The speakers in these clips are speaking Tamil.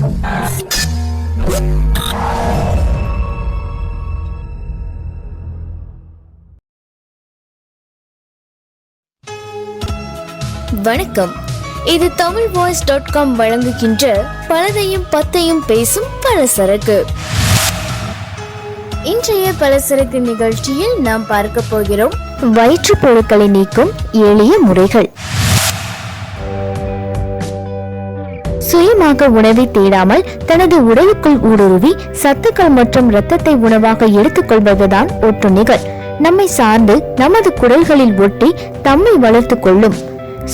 வணக்கம். இது தமிழ் வாய்ஸ் டாட் காம் வழங்குகின்ற பலதையும் பத்தையும் பேசும் பலசரக்கு. இன்றைய பலசரக்கு நிகழ்ச்சியில் நாம் பார்க்க போகிறோம் வயிற்றுப் பொருட்களை நீக்கும் எளிய முறைகள். சுயமாக உணவை தேடாமல் தனது உடலுக்குள் ஊடுருவி சத்துக்கள் மற்றும் இரத்தத்தை உணவாக எடுத்துக்கொள்வதுதான் ஒட்டுண்ணிகள் நம்மை சார்ந்து நமது குடல்களில் ஒட்டி தம்மை வளர்த்து கொள்ளும்.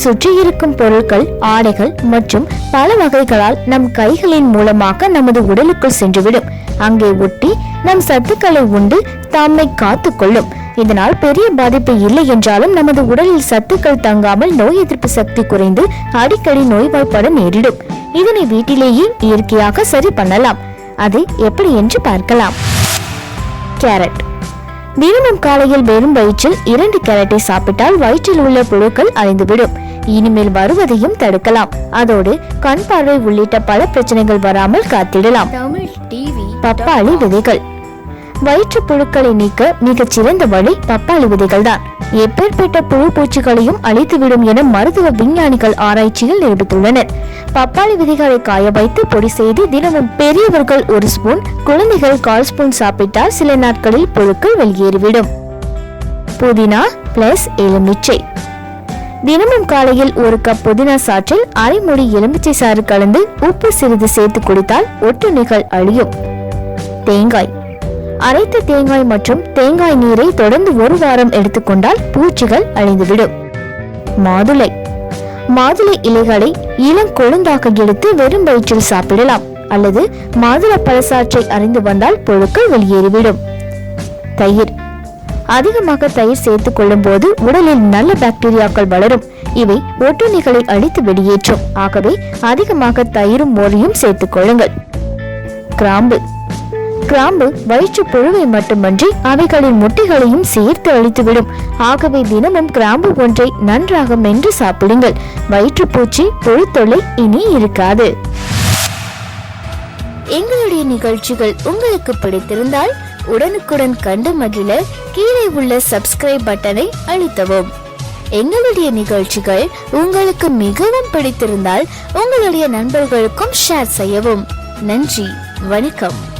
சுற்றியிருக்கும் பொருட்கள் ஆடைகள் மற்றும் பல வகைகளால் நம் கைகளின் மூலமாக நமது உடலுக்குள் சென்றுவிடும். அங்கே ஒட்டி நம் சத்துக்களை உண்டு தம்மை காத்துக்கொள்ளும் இதனால் பெரிய பாதிப்பு இல்லை என்றாலும் நமது உடலில் சத்துக்கள் தங்காமல் நோய் எதிர்ப்பு சக்தி குறைந்து அடிக்கடி நோய்வாய்ப்பட நேரிடும். இதனை வீட்டிலேயே இயற்கையாக சரி பண்ணலாம். அது எப்படி என்று பார்க்கலாம். கேரட். தினமும் காலையில் வெறும் வயிற்றில் இரண்டு கேரட்டை சாப்பிட்டால் வயிற்றில் உள்ள புழுக்கள் அழிந்துவிடும். இனிமேல் வருவதையும் தடுக்கலாம். அதோடு கண் பார்வை உள்ளிட்ட பல பிரச்சனைகள் வராமல் காத்திடலாம். பப்பாளி விதைகள். வயிற்று புழுக்களை நீக்க மிகச் சிறந்த வழி பப்பாளி விதைகள் தான் எப்பேற்பட்ட புழு பூச்சிகளையும் அழித்துவிடும் என மருத்துவ விஞ்ஞானிகள் ஆராய்ச்சியில் நிரூபித்துள்ளனர். பப்பாளி விதைகளை காய வைத்து பொடி செய்து தினமும் பெரியவர்கள் ஒரு ஸ்பூன் குழந்தைகள் கால் ஸ்பூன் சாப்பிட்டால் சில நாட்களில் புழுக்கள் வெளியேறிவிடும். புதினா பிளஸ் எலுமிச்சை. தினமும் காலையில் ஒரு கப் புதினா சாற்றில் அரை மூடி எலுமிச்சை சாறு கலந்து உப்பு சிறிது சேர்த்து குடித்தால் ஒட்டுண்ணிகள் அழியும். தேங்காய். அரைத்த தேங்காய் மற்றும் தேங்காய் நீரை தொடர்ந்து ஒரு வாரம் எடுத்துக்கொண்டால் பூச்சிகள் அழிந்துவிடும். மாதுளை. மாதுளை இலைகளை இளம் கொழுந்தாக எடுத்து வெறும் வயிற்றில் சாப்பிடலாம். அல்லது மாதுளை பழசாற்றை அறிந்து வந்தால் புழுக்கள் வெளியேறிவிடும். தயிர். அதிகமாக தயிர் சேர்த்துக் கொள்ளும் போது உடலில் நல்ல பாக்டீரியாக்கள் வளரும். இவை ஒட்டுண்ணிகளை அழித்து வெளியேற்றும். ஆகவே அதிகமாக தயிரும் மோரையும் சேர்த்துக் கொள்ளுங்கள். கிராம்பு. கிராம்பு வயிற்று புழுவை மட்டுமன்றி அவைகளின் முட்டைகளையும் சேர்த்து அழித்துவிடும். ஆகவே தினமும் கிராம்பு ஒன்றை நன்றாக மென்று சாப்பிடுங்கள். வயிற்றுப்பூச்சி புழுத்தொல்லை இனி இருக்காது. எங்களுடைய நிகழ்ச்சிகள் உங்களுக்கு பிடித்திருந்தால் உடனுக்குடன் கண்டு மகிழ கீழே உள்ள சப்ஸ்கிரைப் பட்டனை அழுத்தவும். எங்களுடைய நிகழ்ச்சிகள் உங்களுக்கு மிகவும் பிடித்திருந்தால் உங்களுடைய நண்பர்களுக்கும் ஷேர் செய்யவும். நன்றி வணக்கம்.